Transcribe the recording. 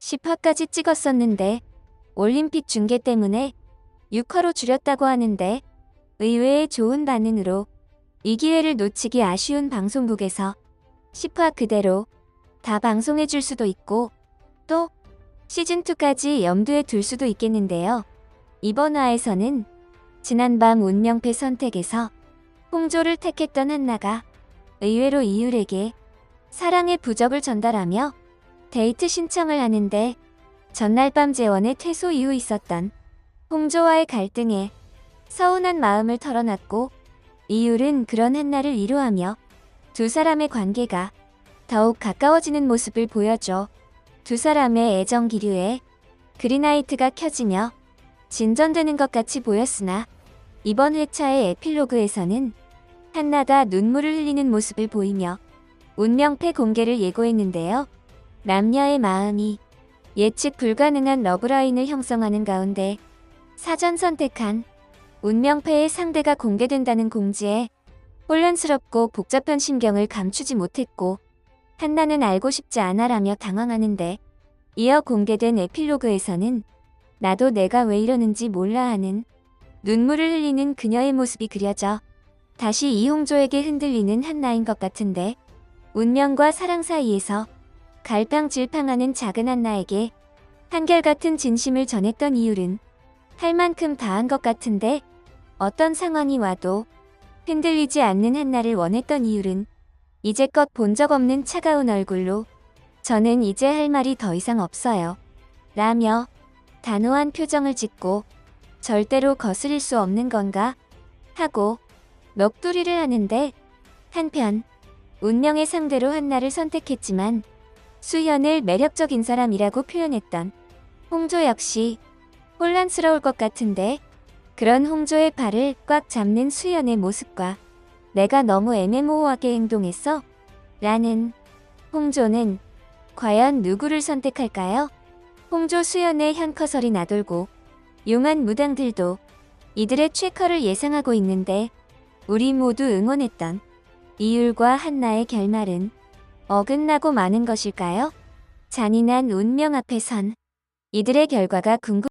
10화까지 찍었었는데 올림픽 중계 때문에 6화로 줄였다고 하는데 의외의 좋은 반응으로 이 기회를 놓치기 아쉬운 방송국에서 10화 그대로 다 방송해 줄 수도 있고 또 시즌2까지 염두에 둘 수도 있겠는데요. 이번 화에서는 지난밤 운명패 선택에서 홍조를 택했던 한나가 의외로 이율에게 사랑의 부적을 전달하며 데이트 신청을 하는데 전날 밤 재원의 퇴소 이후 있었던 홍조와의 갈등에 서운한 마음을 털어놨고 이율은 그런 한나를 위로하며 두 사람의 관계가 더욱 가까워지는 모습을 보여줘 두 사람의 애정 기류에 그린라이트가 켜지며 진전되는 것 같이 보였으나 이번 회차의 에필로그에서는 한나가 눈물을 흘리는 모습을 보이며 운명패 공개를 예고했는데요. 남녀의 마음이 예측 불가능한 러브라인을 형성하는 가운데 사전 선택한 운명패의 상대가 공개된다는 공지에 혼란스럽고 복잡한 심경을 감추지 못했고 한나는 알고 싶지 않아라며 당황하는데 이어 공개된 에필로그에서는 나도 내가 왜 이러는지 몰라 하는 눈물을 흘리는 그녀의 모습이 그려져 다시 이홍조에게 흔들리는 한나인 것 같은데 운명과 사랑 사이에서 갈팡질팡하는 작은 한나에게 한결같은 진심을 전했던 이유는 할 만큼 다 한 것 같은데 어떤 상황이 와도 흔들리지 않는 한나를 원했던 이유는 이제껏 본 적 없는 차가운 얼굴로 저는 이제 할 말이 더 이상 없어요. 라며 단호한 표정을 짓고 절대로 거스릴 수 없는 건가 하고 넋두리를 하는데 한편 운명의 상대로 한나를 선택했지만 수현을 매력적인 사람이라고 표현했던 홍조 역시 혼란스러울 것 같은데 그런 홍조의 발을 꽉 잡는 수현의 모습과 내가 너무 애매모호하게 행동했어? 라는 홍조는 과연 누구를 선택할까요? 홍조 수연의 현커설이 나돌고 용한 무당들도 이들의 최커를 예상하고 있는데 우리 모두 응원했던 이율과 한나의 결말은 어긋나고 마는 것일까요? 잔인한 운명 앞에 선 이들의 결과가 궁금